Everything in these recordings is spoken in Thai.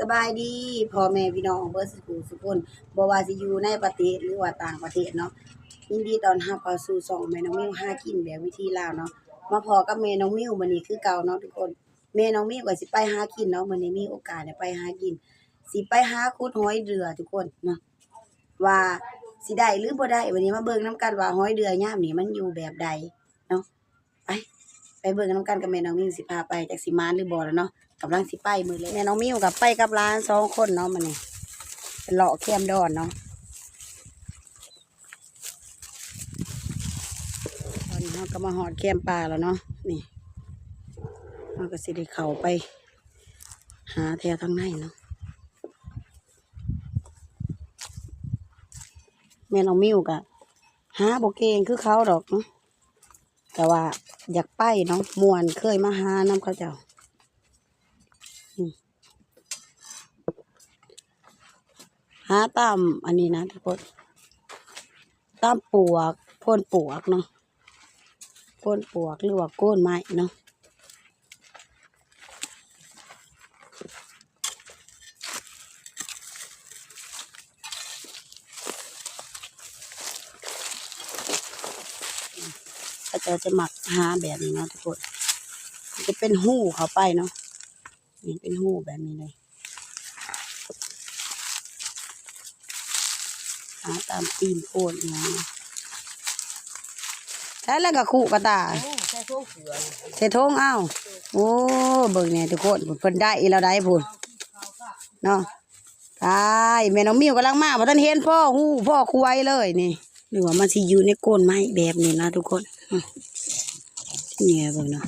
สบายดีพ่อแม่พี่น้องเบิร์สกูสุกคนบ่ว่าสิอยู่ในประเทศหรือว่าต่างประเทศเนาะยินดีตอนรับเข้าสู่ช่องแม่น้องมิวห้ากินแบบวิธีลาวเนาะมาพอกับแม่น้องมิวมื้อนี้คือเก่าเนาะทุกคนแม่น้องมิวก็สิไปหากินเนาะมื้อนี้มีโอกาสได้ไปหากิน สิไปหาขุดหอยเดือทุกคนเนาะว่าสิได้หรือบ่ได้วันนี้มาเบิ่งนํกันว่าหอยเดือยามนี้มันอยู่แบบใดเนาะไปไปเบิ่งนํกันกับแม่น้องมิวสิพาไปจักสิมานหรือบ่แล้วเนาะ กำลังสิไปมือเลยแม่น้องมิวกับไปกับร้านสองคนเนาะมันนี่เป็นเลาะแคมดอนเนาะตอนนี้เราก็มาหอดแคมปลาแล้วเนาะนี่เราก็สิได้เข้าไป หาแถวทางในเนาะแม่น้องมิวกะหาโบเกงคือเขาดอกเนาะแต่ว่าอยากไปเนาะมวนเคยมาหาน้ำเขาเจ้า หาตามอันนี้นะทุกคนตามปวกพ่นปวกเนาะพ่นปวกหรือว่าก้นไม้เนาะก็จะจะหมักหาแบบนี้เนาะทุกคนจะเป็นหู้เข้าไปเนาะ นี่เป็นหูแบบนี้เลยหาตามตีนโคนนะใช่แล้วก็ขู่กระตาใช่พวกเสือเสทงเอ้าโอ้เบิ่งเนี่ยทุกคนเพิ่นได้อีแล้วได้พุ่นเนาะตายแม่น้องมิวกำลังมาบ่ทันเห็นพ่อฮู้พ่อคุยเลยนี่หรือว่ามันสิอยู่ในโกนไม้แบบนี้นะทุกคนเนี่ยเบิ่งเนาะ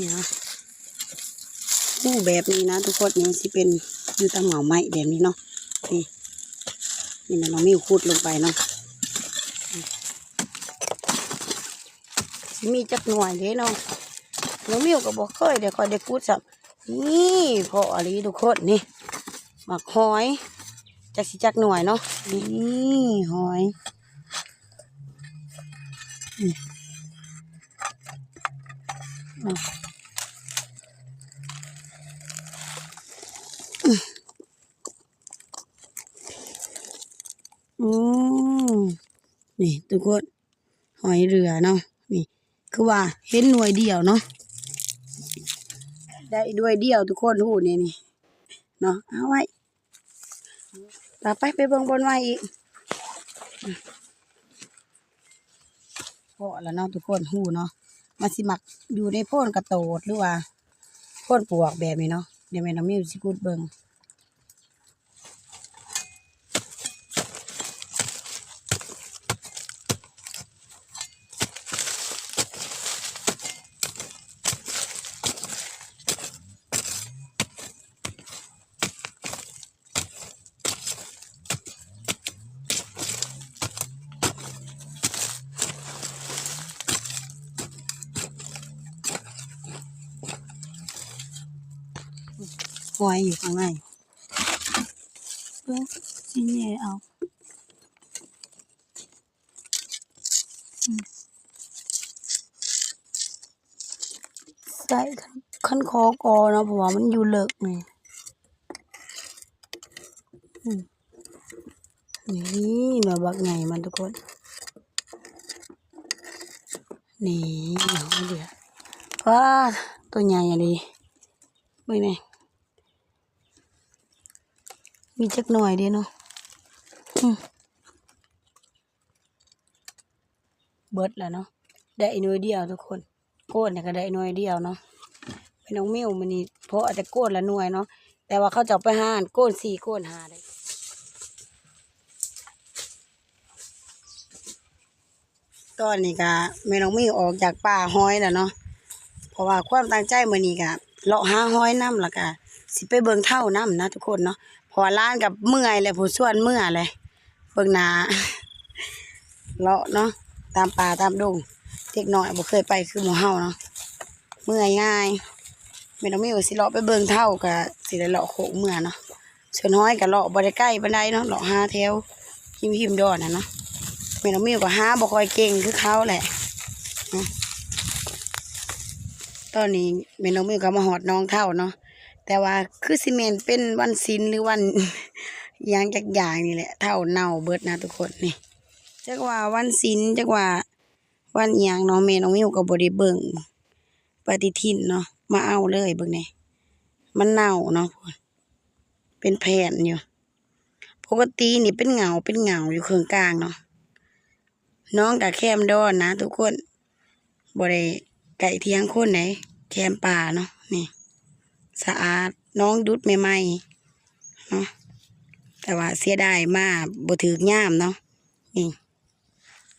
นี่นะหูแบบนี้นะทุกคนนี่สิเป็นอยู่ตามเหงาไม้แบบนี้เนาะนี่นี่มันน้องมิวคูดลงไปเนาะสิมีจักหน่วยเด้เนาะน้องมิวก็บอกเคยเดี๋ยวคอยได้คูดสับนี่พออะไรทุกคนนี่หมักหอยจักสิจักหน่วยเนาะนี่หอยนี่เนาะ โอ้นี่ทุกคนหอยเรือเนาะนี่ คือว่าเห็นหน่วยเดียวเนาะได้ด้วยเดียวทุกคนหูนี่นี่เนาะเอาไว้ต่อไปไปเบิ่งบนไว้อีกพอแล้วเนาะทุกคนหูเนาะมาสิมักอยู่ในโพ่นกระโตดหรือว่าโพ่นปลวกแบบนี้เนาะเดี๋ยวแม่น้องมิวสิกูดเบิ่ง หอยอยู่ข้างในเบิ่งสิแย่เอาใส่คันคันคอกอนะเพราะว่ามันอยู่เลิกนี่อืมนี่มาบักไงมันทุกคน นี่เอาเดี๋ยวว้าตัวใหญ่อะดิเบิ่งนี่ มีจักหน่อยเดียวเนาะเบิดแล้วเนาะ ได้หน่วยเดียวทุกคน โกนเนี่ยก็ได้หน่วยเดียวเนาะเป็นน้องมิวมันนี่เพราะอาจจะโกนละหน่วยเนาะ แต่ว่าเขาจะไปห้านโกนสี่โกนหาได้ตอนนี้ก็แม่น้องมิวออกจากป่าห้อยแล้วเนาะ เพราะว่าความตั้งใจมื้อนี้ก็เลาะหาห้อยน้ำล้วก็สิไปเบิงเท่าน้ำนะทุกคนเนาะ พราะว่าร้านกับเมื่อยเลยผู้ส่วนเมื่อยเลยเบิ่งหนาเลาะเนาะตามป่าตามดงเด็กน้อยบ่เคยไปคือหมู่เฮาเนาะเมื่อยง่ายแม่น้องมิวสิเลาะไปเบิ่งเท่าก็สิได้เลาะโขกเมื่อเนาะส่วนห้อยก็เลาะบ่ได้ใกล้ปานใดเนาะเลาะหาแถวหิมหิมดอนนะเนาะแม่น้องมิวก็หาบ่คอยเก่งคือเขาแหละตอนนี้แม่น้องมิวก็มาหอดน้องเท่าเนาะ แต่ว่าคือสิเมนเป็นวันศิลหรือวันยางจักย่างนี่แหละ เท่าเน่าเบิดนะทุกคนนี่จักว่าวันศิลจักว่าวันยางเนาะแม่น้องมิวก็บ่ได้เบิงปฏิทินเนาะมาเอาเลยเบิ่งนี่มันเน่าเนาะเป็นแผ่นอยู่ ปกตินี่เป็นเหงาเป็นเหงาอยู่เครื่องกลางเนาะน้องกับแคมดอนนะ ทุกคนบ่ได้ไก่เทียงคนไหนแคมป่าเนาะนี่ สะอาดน้องดุดใหม่ๆเนาะแต่ว่าเสียดายมากบ่ถือย่ามเนาะนี่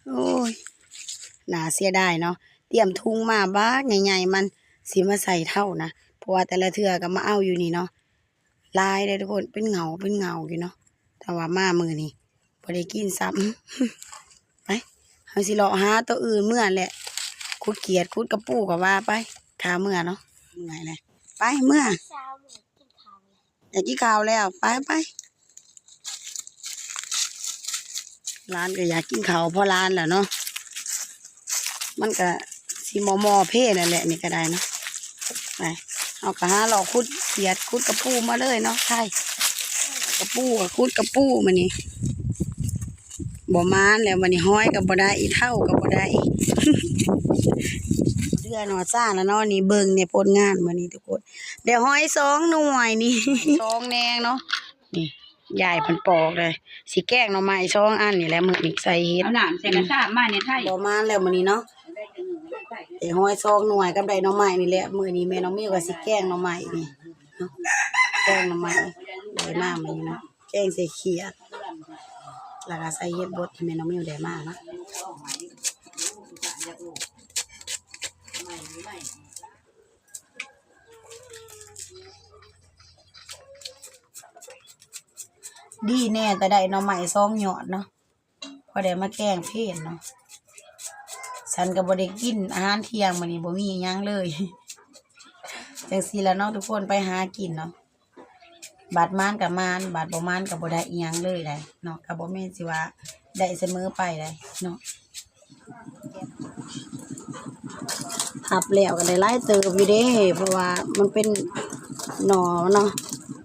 โอ้ยน่าเสียดายเนาะเตรียมทุงมาบ้าใหญ่ๆมันสิมาใส่เท่านะเพราะว่าแต่ละเทือก็มาเอาอยู่นี่เนาะลายเลยทุกคนเป็นเหงาเป็นเหงาอยู่เนาะแต่ว่ามามือนี่บ่ได้กินซ้ำไปเฮาสิเลาะหาตัวอื่นเมื่อแหละคุดเกียดคุดกระปูก็ว่าไปขาเมื่อเนาะเมื่อยเลย ไปเมื่ออนกินข้าวเลยากกินข้าวแล้วไปไปร้านก็อยากกินข้าวเพราะร้านแหละเนาะมันก็สิมอมอเพ่นั่นแหละนี่ก็ได้เนาะไปเอากระหาเราคุดเกียดคุดกระปูมาเลยเนาะใช่กระปูคุดกระปูมานี่บ่มานแล้ววันนี้ห้อยกับบ่ได้อีเท่ากับบ่ได้เดือนหนอซ่าแล้วเนาะนี่เบิ่งเนี่ยผลงานมื้อนี้ทุกคน เดี๋ยวห้อยสองหน่วยนี่สองแนงเนาะนี่ยายเพิ่นปอกเลยสิแกงหน่อไม้สองอันนี่แหละมื้อนี้ใส่เฮ็ดเอาหนามใส่กระชากมาเนี่ยไทยบ่มานแล้วมื้อนี้เนาะเดี๋ยวห้อยสองหน่วยกับได้หน่อไม้นี่แหละมื้อนี้แม่น้องมิวก็สิแกงหน่อไม้นี่เนาะแกงหน่อไม้ได้มากมื้อนี้เนาะแกงใส่เขียดแล้วก็ใส่เฮ็ดบดที่แม่น้องมิวได้มากเนาะ ดีแน่แต่ได้หน่อไม้ซองหยอดเนาะพอได้มาแกงเพศเนาะฉันก็บ่ได้กินอาหารเที่ยงมื้อนี้บ่มีหยังเลยจังซีแล้วเนาะทุกคนไปหากินเนาะบาดมานกับมานบาดบ่มานก็บ่ได้อีหยังเลยได้เนาะก็บ่แม่นสิว่าได้เสมอไปได้เนาะทับแล้วก็ได้หลายเติบอยู่เด้เพราะว่ามันเป็นหน่อเนาะ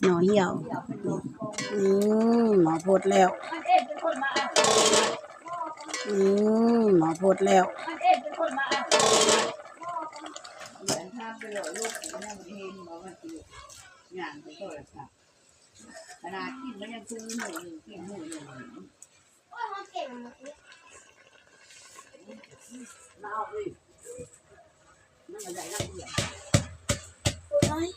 หน่อเหี่ยว อืมหมอพูดแล้ว อืมหมอพูดแล้วขนาดกินมันยังซื้อหมูหนึ่งกินหมูหนึ่งโอ้ยมันเก่งมากเลยมาเอาเลยนั่นก็ใหญ่ละเอียดโอ้ย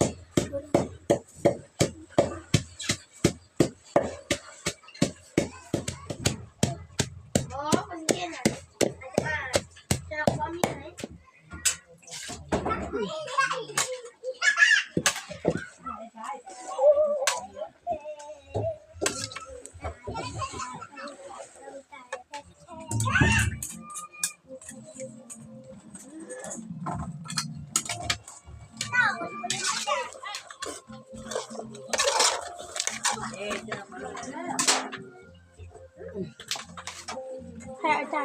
ใครอาจา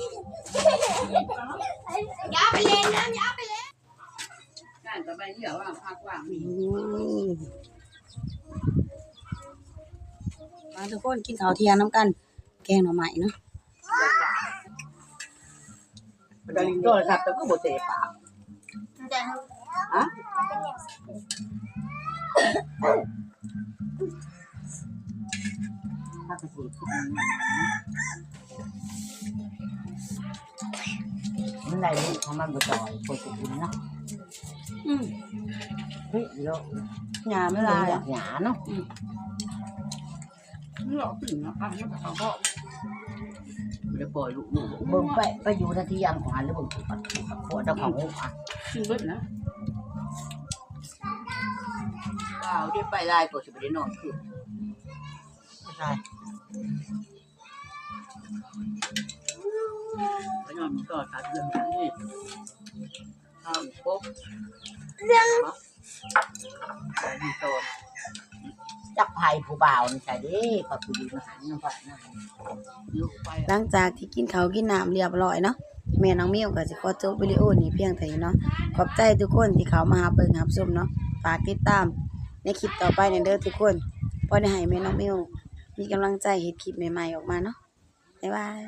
รย์มึงนั่นน่ะสองโต๊ะนั่นน่ะร่างของเรายังขึ้นโลกเนี่ยบอลโตย้าไปเล่นนะย้าไปเล่นการต่อไปเดี๋ยวว่าภาคว่างมีอืมมาทุกคนกินข้าวเที่ยงน้ำกัน แกงหน่อไม้เนาะดาริงโตครับแต่ก็บ่เตะปากแต่ฮะถ้ากระสี มันได้ลูกของมันบ่ต่อยปวดกินเนาะอืมเฮ้ยเดี๋ยวหยาไม่เวลาลายอะหยาเนาะนี่เราถึงนะครับนี่เขาก็ไม่ได้ปล่อยลูกเบิ่งไปไปอยู่ทันทียามของอันหรือเบิ่งถูกปัดถูกปัดขวดเจ้าของหูอะขึ้นเบิดนะว้าวได้ไปลายปวดสิบได้นอนคือใช่ ไปนอนก็ตัดเรื่องนี้ข้าวปุ๊บเรื่องใส่ดีโตจักไผ่ผู้บ่าวนี่ใช่ดิปะผู้ดีมาหันน้ำปนะลูกไปหลังจากที่กินเขาวกินน้ำเรียบร้อยเนาะแม่น้องมิวก็สิขอจบวิดีโอนี้เพียงเท่านี้เนาะขอบใจทุกคนที่เขามาหาเบิ่งรับชมเนาะฝากติดตามในคลิปต่อไปในเด้อทุกคนพอได้ให้แม่น้องมิวมีกำลังใจเฮ็ดคลิปใหม่ๆออกมาเนาะบ๊ายบาย